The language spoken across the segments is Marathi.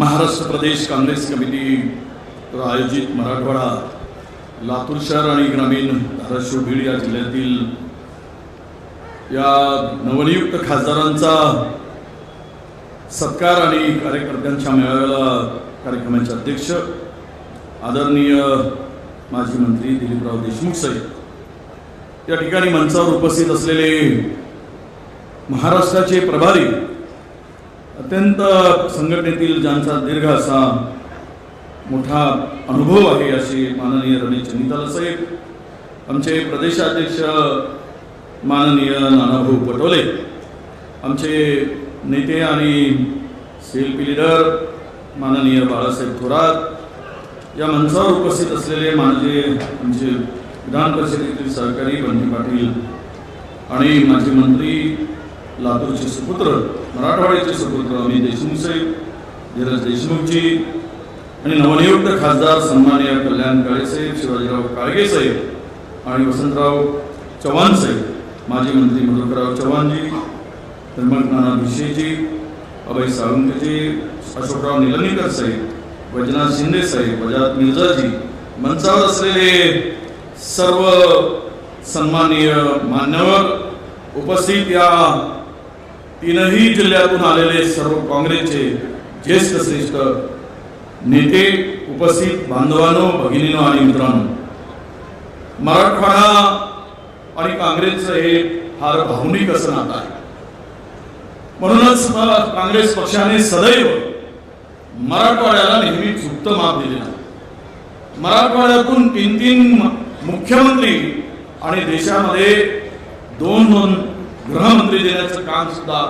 महाराष्ट्र प्रदेश काँग्रेस कमिटी आयोजित मराठवाडा लातूर शहर आणि ग्रामीण धाराशिव बीड या जिल्ह्यातील या नवनियुक्त खासदारांचा सत्कार आणि कार्यकर्त्यांच्या मेळाव्याला कार्यक्रमाचे अध्यक्ष आदरणीय माजी मंत्री दिलीपराव देशमुख साहेब. या ठिकाणी मंचावर उपस्थित असलेले महाराष्ट्राचे प्रभारी अत्यंत संघटनेतील ज्यांचा दीर्घ असा मोठा अनुभव आहे असे माननीय रमेश चनिताला साहेब आमचे प्रदेशाध्यक्ष माननीय नानाभाऊ पटोले आमचे नेते आणि सेल्फी लिडर माननीय बाळासाहेब थोरात या मंचावर उपस्थित असलेले माझे आमचे विधान परिषदेतील सहकारी बंटी पाटील आणि माजी मंत्री लातूरचे सुपुत्र मराठवाड्याचे सुपुत्र अमित देशमुख साहेब धीरज देशमुखजी आणि नवनियुक्त खासदार सन्माननीय कल्याण काळे साहेब शिवाजीराव काळगे साहेब आणि वसंतराव चव्हाण साहेब माजी मंत्री मधुकरराव चव्हाणजी धर्मक नाना भिशेजी अभय सावंतजी अशोकराव निलंगेकर साहेब वैजनाथ शिंदे साहेब वजात मिर्जाजी मंचावर असलेले सर्व सन्माननीय मान्यवर उपस्थित या तीनही जिल्ह्यातून आलेले सर्व काँग्रेसचे ज्येष्ठ श्रेष्ठ नेते उपस्थित बांधवांनो भगिनीनो आणि मित्रांनो मराठवाडा आणि काँग्रेसचं हे फार भावनिक असं नातं आहे म्हणूनच काँग्रेस पक्षाने सदैव मराठवाड्याला नेहमी झुकत माप दिलेलं आहे. मराठवाड्यातून तीन तीन मुख्यमंत्री आणि देशामध्ये दोन दोन गृहमंत्री देण्याचं काम सुद्धा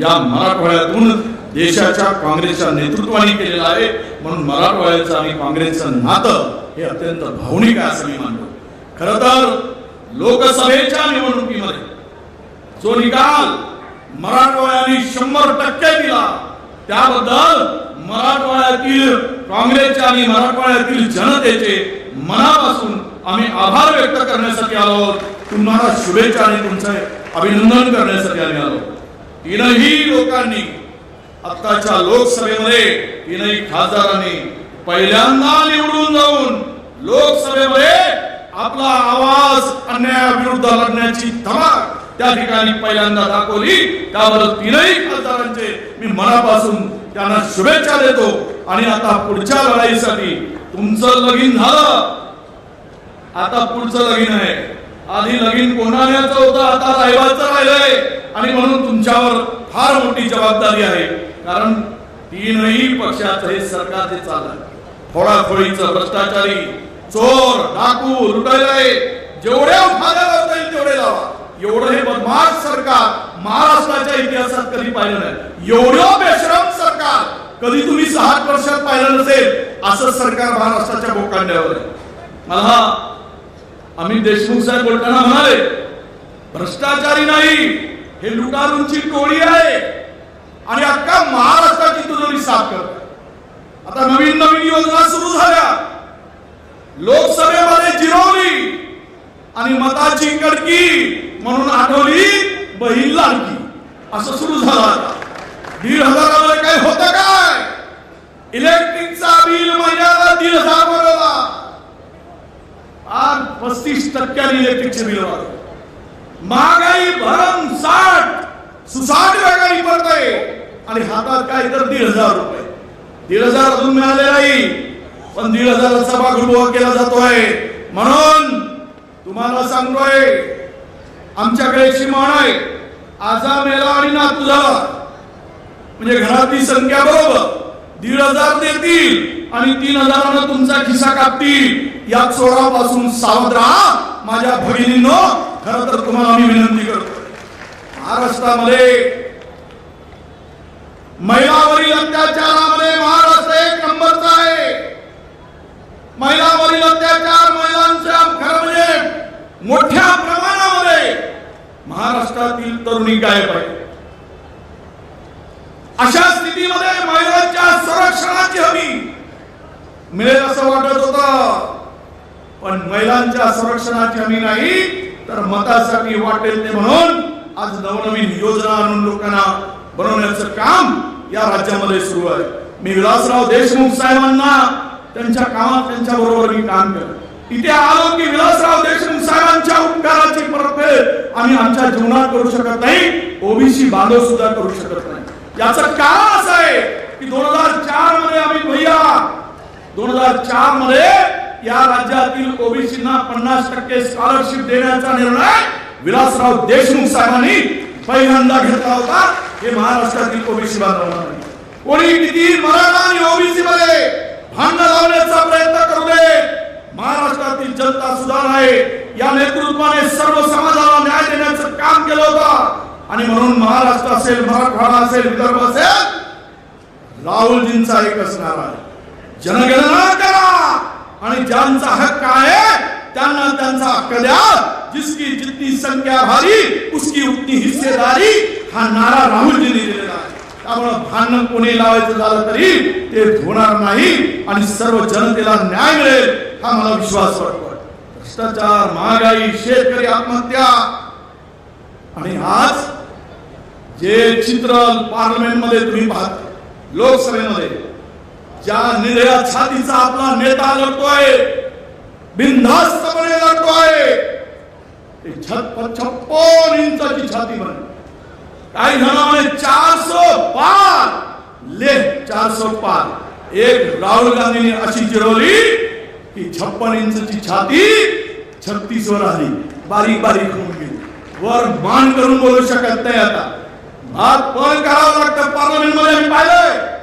या मराठवाड्यातून देशाच्या काँग्रेसच्या नेतृत्वाने केलेलं आहे म्हणून मराठवाड्याचं आणि काँग्रेसचं नातं हे अत्यंत भावनिक आहे असं मी मानतो खर तर लोकसभेच्या निवडणुकीमध्ये जो निकाल मराठवाड्याने शंभर टक्के दिला त्याबद्दल मराठवाड्यातील काँग्रेसचे आणि मराठवाड्यातील जनतेचे मनापासून आम्ही आभार व्यक्त करण्यासाठी आलो आहोत. तुम्हाला शुभेच्छा आणि तुमचं अभिनंदन करण्यासाठी आम्ही आलो. तीनही लोकांनी आत्ताच्या लोकसभेमध्ये तीनही खासदारांनी पहिल्यांदा निवडून जाऊन लोकसभेमध्ये आपला आवाज अन्यायाविरुद्ध लढण्याची धमाक त्या ठिकाणी पहिल्यांदा दाखवली. त्याबद्दल तीनही खासदारांचे मी मनापासून त्यांना शुभेच्छा देतो. आणि आता पुढच्या लढाईसाठी तुमचं लगीन झालं. आता पुढचं लगीन आहे. आधी लगीन कोणाण्याचं होतं आता साहेबांचं राहिलंय. आणि म्हणून तुमच्यावर फार मोठी जबाबदारी आहे. कारण तीनही पक्षाचं हे सरकार जे चाललंय फोडाफोडीचं भ्रष्टाचारी चोर डाकू लुटायलाय जेवढ्या फाद्या जाईल येईल तेवढे लावा. एवढं हे बदमाश सरकार महाराष्ट्राच्या इतिहासात कधी पाहिलं नाही. एवढं बेशरम सरकार कधी तुम्ही सहा वर्षात पाहिलं नसेल असं सरकार महाराष्ट्राच्या भोकांड्यावर आहे. मला अमित देशमुख साहेब बोलताना म्हणाले भ्रष्टाचारी नाही हे लुटारूंची टोळी आहे. आणि अख्खा महाराष्ट्राची तुझी साफ करते आता नवीन नवीन योजना सुरू झाल्या. लोकसभेमध्ये जिरवली आणि मताची कडकी म्हणून आठवली बहीण लाडकी. असं सुरू झालं दीड हजारामध्ये काय होतं काय? इलेक्ट्रिकचा बिल महिन्याला दीड हजार बनवला आज पस्तीस टक्क्यांनी इलेक्ट्रिकचे बिल वाढले. महागाई भरम साठ सुसाट वेगाने आहे आणि हातात काय तर दीड हजार रुपये. दीड हजार अजून मिळाले नाही पण दीड हजाराचा सभागृह केला जातोय. म्हणून तुम्हाला सांगतोय आमच्याकडे एक म्हण आहे. आजा मेला आणि नातू झाला. म्हणजे घरातली संख्या बरोबर दीड हजार देतील आणि तीन हजारानं तुमचा खिसा कापतील. या चोरापासून सावध राहा माझ्या भगिनींनो खर तर तुम्हाला मी विनंती करतो. महाराष्ट्रामध्ये महिलावरील अत्याचारामध्ये महाराष्ट्र एक नंबरचा आहे. महिलावरील अत्याचार महिलांच्या खरं म्हणजे मोठ्या प्रमाणामध्ये महाराष्ट्रातील तरुणी गायब आहे अशा स्थितीमध्ये महिलांच्या संरक्षणाची हमी मिळेल असं वाटत होतं. पण महिलांच्या संरक्षणाची हमी नाही तर मतासाठी वाटेल ते म्हणून आज नवनवीन योजना आणून लोकांना बनवण्याचं काम या राज्यामध्ये सुरू आहे. मी विलासराव देशमुख साहेबांना त्यांच्या कामात त्यांच्या बरोबर मी काम केलं. इथे आलो की विलासराव देशमुख साहेबांच्या उपकाराची परतफेड आम्ही आमच्या जीवनात करू शकत नाही ओबीसी बांधव सुद्धा करू शकत नाही. याचं कारण असं आहे की दोन हजार चारमध्ये आम्ही भैया दोन हजार चारमध्ये या राज्यातील ओबीसीना पन्नास टक्के स्कॉलरशिप देण्याचा निर्णय विलासराव देशमुख साहेबांनी पहिल्यांदा घेतला होता. हे महाराष्ट्रातील ओबीसी बांधवांना कोणी किती मराठा आणि ओबीसी मध्ये भांडण लावण्याचा प्रयत्न करू दे महाराष्ट्रातील जनता सुधार आहे या नेतृत्वाने सर्व समाजाला न्याय देण्याचं काम केलं होतं. आणि म्हणून महाराष्ट्र असेल मराठवाडा असेल विदर्भ असेल राहुलजींचा एकच नारा आहे. जनगणना करा! आणि ज्यांचा हक्क आहे त्यांना त्यांचा हक्क द्या जिसकी जितनी संख्या भारी उसकी उतनी हिस्सेदारी हा नारा राहुलजींनी दिलेला आहे. त्यामुळं भांडण कोणी लावायचं झालं तरी ते होणार नाही आणि सर्व जनतेला न्याय मिळेल हा मला विश्वास वाटतो भ्रष्टाचार महागाई शेतकरी आत्महत्या. आणि आज जे चित्र पार्लमेंटमध्ये तुम्ही पाहत लोकसभेमध्ये ज्या निधया छातीचा आपला नेता लढतोय बिनधास्तपणे लढतोय ते छप्पन छप्पन इंचाची छाती बने काही जणांमध्ये चारशे पार ले चारशे पार. एक राहुल गांधीने अशी चिरवली की छप्पन इंचची छाती छत्तीस वर आली बारीक बारीक होऊन गेली. वर मान करून बोलू शकत नाही आता. हात पण करावं लागतं पार्लमेंटमध्ये आम्ही पाहिलंय.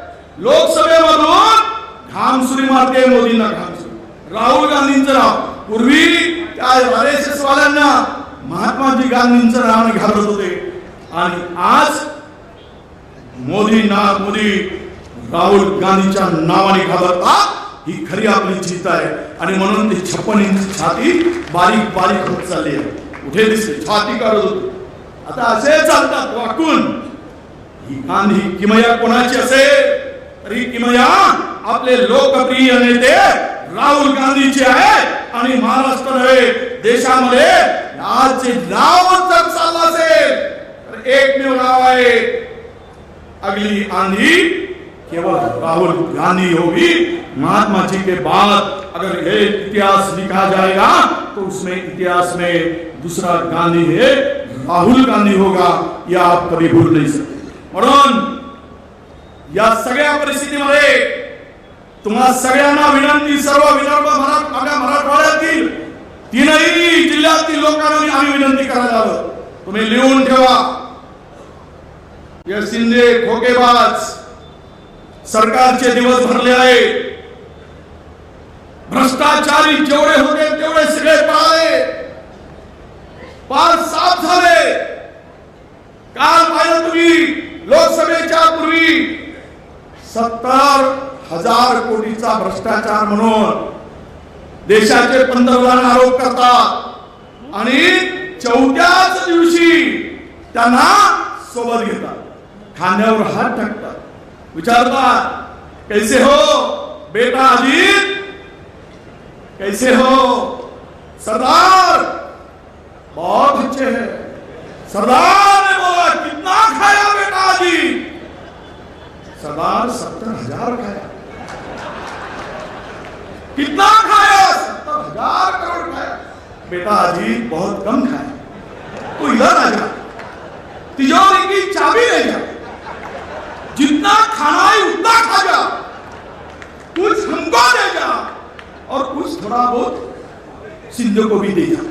लोकसभेमधून घामसुरी मारते मोदींना घामसुरी. राहुल गांधींचं नाव पूर्वी त्या आर एस एस वाल्यांना महात्माजी गांधींचं नाव घालत होते. आणि आज मोदी ना मोदी राहुल गांधीच्या नावाने घाबरतात ही खरी आपली चिंता आहे. आणि म्हणून ती छप्पन इंच छाती बारीक बारीक होत चालली आहे. कुठे दिसते छाती काढत होती. आता असे चालतात वाकून. ही गांधी किमया कोणाची असेल? रिकिमया आपले लोकप्रिय नेते राहुल गांधीचे आहे आणि महाराष्ट्र नव्हे देशामध्ये आज नाव जर चाललं असेल. तर एकमेव नाव आहे अगली आंधी केवल राहुल गांधी होगी महात्मा जी के बाद अगर ये इतिहास लिखा जाएगा तो उसमें इतिहास में दूसरा गांधी है राहुल गांधी होगा यह आप कभी भूल नहीं सकते। म्हणून या सगळ्या परिस्थितीमध्ये तुम्हाला सगळ्यांना विनंती सर्व विदर्भ मराठ आपल्या मराठवाड्यातील तीनही जिल्ह्यातील लोकांना आम्ही विनंती करायला हवं तुम्ही लिहून ठेवा. या शिंदे खोकेबाज. सरकारचे दिवस भरले आहे. भ्रष्टाचारी जेवढे होते तेवढे सगळे पळाले. पार साफ झाले. काल पाहिलं तुम्ही लोकसभेच्या पूर्वी सत्तर हजार कोटीचा भ्रष्टाचार म्हणून देशाचे पंतप्रधान आरोप करतात. आणि चौथ्याच दिवशी त्यांना सोबत घेतात. खांद्यावर हात टाकतात. विचारतात कैसे हो बेटा अजित? कैसे हो? सरदार बहुत अच्छे है। सरदार ने बोला कितना खाया बेटा अजीत? सरदार सत्तर हज़ार खाया। कितना खाया? सत्तर हज़ार करोड़ खाया। बेटा अजीत बहुत कम खाया तो इधर आ जा तिजोरी की चाबी ले जा। जितना खाना है उतना खा जा। कुछ हमको दे जा। और कुछ थोड़ा बहुत सिंधु को भी दे जा।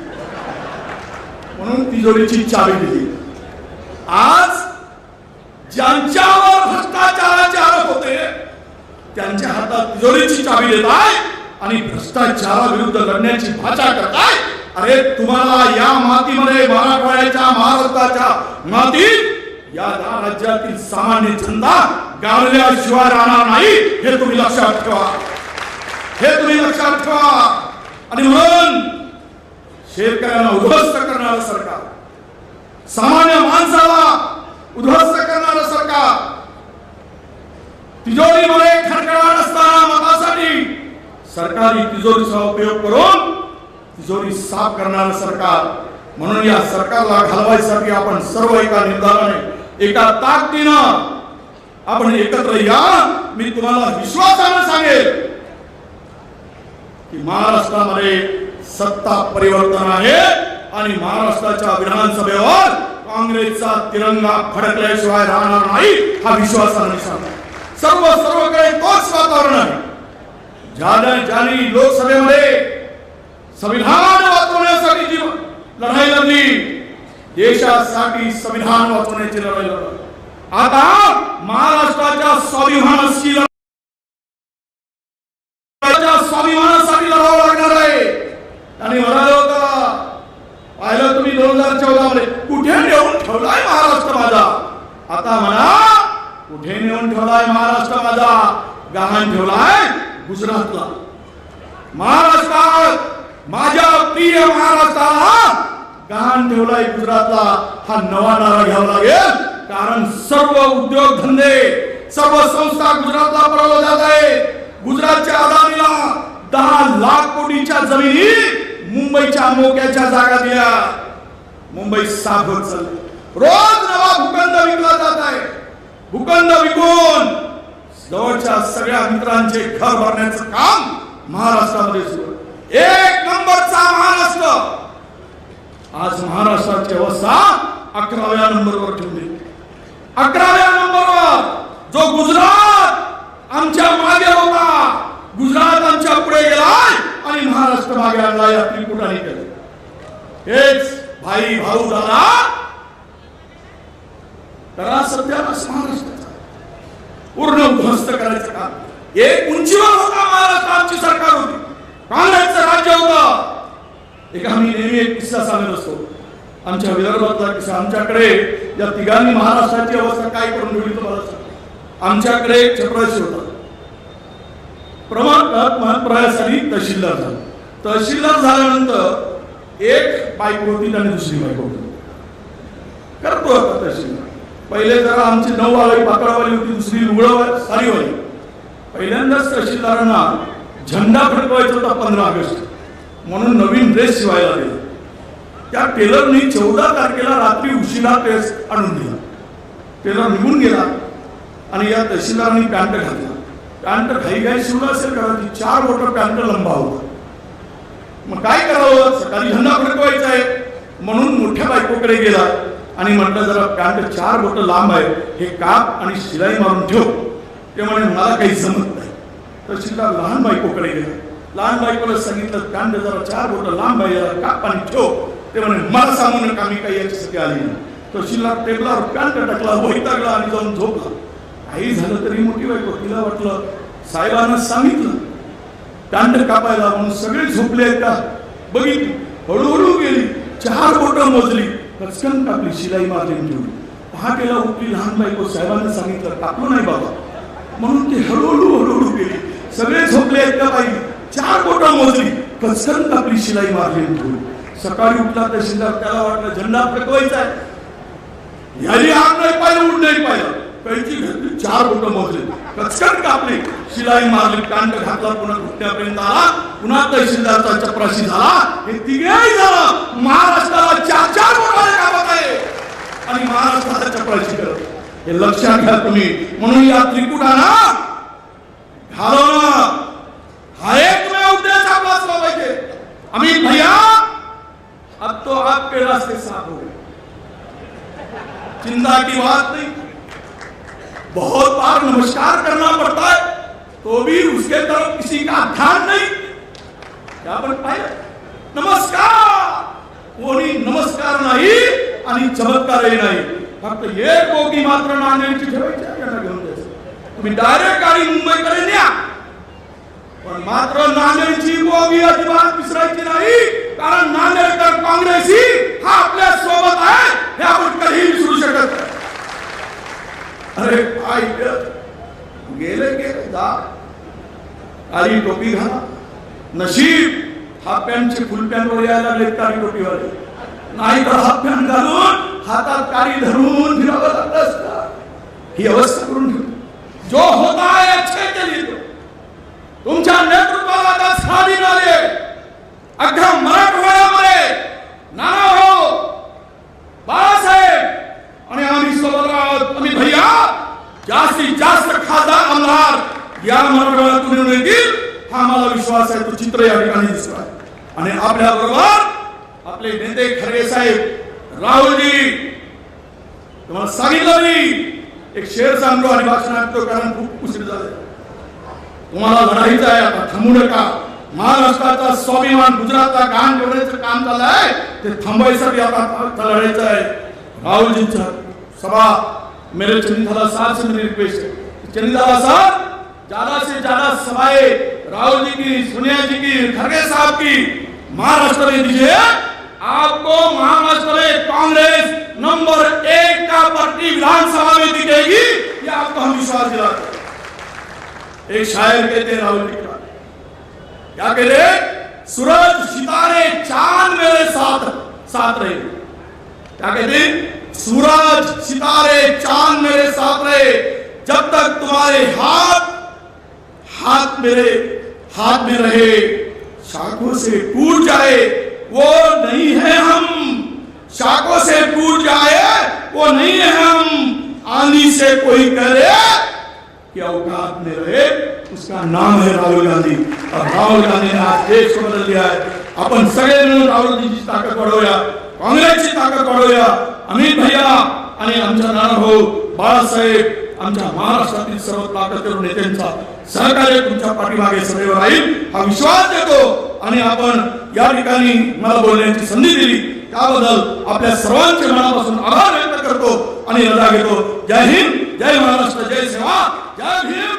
म्हणून तिजोरीची चाबी दिली आज ज्यांच्यावर होते त्यांच्या हातात तिजोरीची चावी देत आहे आणि भ्रष्टाचाराविरुद्ध लढण्याची भाषा करताय अरे तुम्हाला या मातीमध्ये मराठवाड्याच्या महाराष्ट्राच्या मातीत या दहा राज्यातील सामान्य छंदा गावल्याशिवाय राहणार नाही हे तुम्ही लक्षात ठेवा. हे तुम्ही लक्षात ठेवा. आणि म्हणून शेतकऱ्यांना उद्ध्वस्त करणारं सरकार सामान्य माणसाला उद्ध्वस्त करणारं सरकार तिजोरीमध्ये खडखडाट असताना मतासाठी सरकारी तिजोरीचा उपयोग करून तिजोरी साफ करणारं सरकार. म्हणून या सरकारला घालवायसाठी आपण सर्व एका निर्धाराने एका ताकदीनं आपण एकत्र या. मी तुम्हाला विश्वासानं सांगेल की महाराष्ट्रामध्ये सत्ता परिवर्तन आहे आणि महाराष्ट्राच्या विधानसभेवर काँग्रेसचा तिरंगा फडकल्याशिवाय राहणार नाही हा विश्वासाने सांगा सर्व सर्वकडे तोच वातावरण आहे. ज्याने ज्यांनी लोकसभेमध्ये संविधान वाचवण्यासाठी जी लढाई लढली देशासाठी संविधान वाचवण्याची लढाई लढली. आता महाराष्ट्राच्या स्वाभिमानाची स्वाभिमानासाठी लढावं लागणार आहे. आणि म्हणाले होता पाहिलं तुम्ही दोन हजार चौदा मध्ये कुठे नेऊन ठेवलाय महाराष्ट्र माझा? आता म्हणा कुठे नेऊन ठेवलाय महाराष्ट्र माझा? गहाण ठेवलाय गुजरातला. महाराष्ट्रात माझ्या प्रिय महाराष्ट्राला गहाण ठेवलाय गुजरातला. हा नवा नारा घ्यावा लागेल. कारण सर्व उद्योग धंदे सर्व संस्था गुजरातला पुरवल्या जात आहे गुजरातच्या अदानीला दहा लाख कोटीच्या जमिनी मुंबईच्या मोक्याच्या जागा दिल्या. मुंबई साफ होत चालली रोज नवा भूखंड विकला जात आहे. भूखंड विकून जवळच्या सगळ्या मित्रांचे घर भरण्याचं काम महाराष्ट्रामध्ये सुरू एक नंबरचा महाराष्ट्र! आज महाराष्ट्राची अवस्था अकराव्या नंबरवर ठेवली. अकराव्या नंबरवर जो गुजरात आमच्या मागे होता गुजरात आमच्या पुढे गेलाय आणि महाराष्ट्र मागे आणला या त्रिकुटाने केलं हेच भाई भाऊ दादा करा सध्यालाच महाराष्ट्राचा पूर्ण उद्ध्वस्त करायचं काम एक उंचीवर होता महाराष्ट्र आमची सरकार होती काँग्रेसचं राज्य होतं एक आम्ही नेहमी एक किस्सा सांगत असतो आमच्या विदर्भातला किस्सा आमच्याकडे या तिघांनी महाराष्ट्राची अवस्था काय करून ठेवली तुम्हाला सांगतो आमच्याकडे एक चपराशी होता. प्रमाणात महाप्रयासाठी तहसीलदार झाला. तहसीलदार झाल्यानंतर एक बाईक होती आणि दुसरी बाईक होती. करतो आता तहसीलदार. पहिले जरा आमची नऊ नऊवाळी पाकळावाली होती दुसरी लुगडवाली साडीवाली पहिल्यांदाच तहसीलदारांना झेंडा फडकवायचा होता पंधरा ऑगस्ट. म्हणून नवीन ड्रेस शिवायला दिला त्या टेलरनी चौदा तारखेला रात्री उशिरा ड्रेस आणून दिला. टेलर निघून गेला. आणि या तहसीलदारांनी पॅन्ट घातला. पॅन्ट घाई घाई शिवला असेल कारण चार बोट पॅन्ट लंबा होता. मग काय करावं? सकाळी झेंडा फडकवायचा आहे. म्हणून मोठ्या बायकोकडे गेला आणि म्हटलं जरा पॅन्ट चार बोट लांब आहे. हे काप आणि शिलाई मारून ठेव. ते म्हणे मला काही जमत नाही. तहसीलदार लहान बायकोकडे गेला. लहान बायकोला सांगितलं पॅन्ट जरा चार बोट लांब आहे याला काप आणि ठेव. ते म्हणे मला सांगू नका मी काही याच्यासाठी आली नाही. तहसीलदार टेबलावर पॅन्ट टाकला वैतागला आणि जाऊन झोपला. काही झालं तरी मोठी बायको तिला वाटलं साहेबांना सांगितलं दांड कापायला म्हणून सगळे झोपले आहेत का? बघितली हळूहळू गेली चार बोट मोजली पचकन कापली शिलाई मारली ठेवली. पहाटेला उठली लहान बायको साहेबांना सांगितलं कापलं नाही बाबा. म्हणून ती हळूहळू हळूहळू गेली. सगळे झोपले आहेत का बाई? चार बोट मोजली पचकन कापली शिलाई मारली ठेवली. सकाळी उठला तहसीलदार त्याला वाटलं झेंडा फडकवायचा आहे. याने आग नाही पाहिलं उठ नाही पाहिलं. कैची घेतली चार बोट मोजले. कचकन कापली. शिलाई मारली कांड घातला पुन्हा घुटण्यापर्यंत आला. पुन्हा तहसीलदारचा चपराशी झाला. हे तिघेही झालं महाराष्ट्राला चार चार बोटाने कापत आहे. आणि महाराष्ट्राचा चपराशी करत. हे लक्षात घ्या तुम्ही. म्हणून या त्रिकुटाला घालवणं हा एकमेव उद्देश आपला असला पाहिजे. आम्ही भैया अब तो आपके रास्ते साफ हो चिंता की बात नहीं. बहुत बार नमस्कार करना पड़ता है तो भी उसके तरफ किसी का ध्यान नहीं। क्या बन पाए नमस्कार! कोणी नमस्कार नाही आणि चमत्कारही नाही। फक्त एक बोगी मात्र नाण्याची ठेवायची घेऊन तुम्ही डायरेक्ट गाडी मुंबईकडे न्या पण मात्र नांदेडची बोगी अजिबात विसरायची नाही कारण नांदेडकर काँग्रेसी हा आपल्यासोबत आहे हे आपण कधीही विसरू शकत नाही अरे काय गेले गेले जा. काळी टोपी घाला. नशीब हाफ पॅन्टचे फुल पॅन्ट यायला लागले काळी टोपीवाले. नाही तर हाफ पॅन्ट घालून हातात काळी धरून फिरावं लागलं असत ही अवस्था करून ठेवली जो होता है अच्छे के लिए तो. तुमच्या नेतृत्वाला आता साधी आले अख्खा मराठवाडा नाना भाऊ जास्तीत जास्त खासदार आमदार या मराठवाड्यातून निवडून येतील हा मला विश्वास आहे तो चित्र या ठिकाणी दिसतो आहे. आणि आपल्या बरोबर आपले नेते खरगे साहेब राहुलजी तुम्हाला सांगितलं मी एक शेर सांगतो आणि भाषण ऐकतो कारण खूप उशीर झाले तुम्हाला लढाईचं आहे आता थांबू नका. महाराष्ट्राचा स्वाभिमान गुजरातचा गान ठेवण्याचं काम चाललं आहे ते थांबायसाठी आता लढायचं आहे. राहुलजींचा सभा मेरे चंदीदादा साहब से मेरी रिक्वेस्ट है। चंदीदादा साहब, ज़्यादा से ज़्यादा सभाएँ राहुल जी की, सोनिया जी की, खड़गे साहब की, महाराष्ट्र में दीजिए। आपको महाराष्ट्र में कांग्रेस नंबर एक का पार्टी विधानसभा में दिखेगी, ये आपको हम विश्वास दिलाते एक शायर कहते हैं राहुल जी का क्या कहते? सूरज, सितारे, चाँद मेरे साथ साथ रहे क्या कहते? सूरज, सितारे, चाँद मेरे साथ रहे। जब तक तुम्हारे हाथ हाथ मेरे हाथ में रहे, शाखों से टूट जाए, वो नहीं है हम। शाखों से टूट जाए, वो नहीं है हम। आंधी से कोई करे कि औकात में रहे। उसका नाम है राहुल गांधी। और राहुल गांधी ने आज देश को बदल दिया है। आपण सगळे मिळून राहुलजीची ताकद वाढवूया काँग्रेसची ताकद वाढवूया अमित भैया आणि आमच्या नाना भाऊ बाळासाहेब आमच्या महाराष्ट्रातील सर्व ताकदीवर नेत्यांचा सहकार्य तुमच्या पाठीमागे सदैव राहील हा विश्वास देतो. आणि आपण या ठिकाणी मला बोलण्याची संधी दिली. त्याबद्दल आपल्या सर्वांचे मनापासून आभार व्यक्त करतो आणि रजा घेतो. जय हिंद जय महाराष्ट्र जय सेवा जय भीम.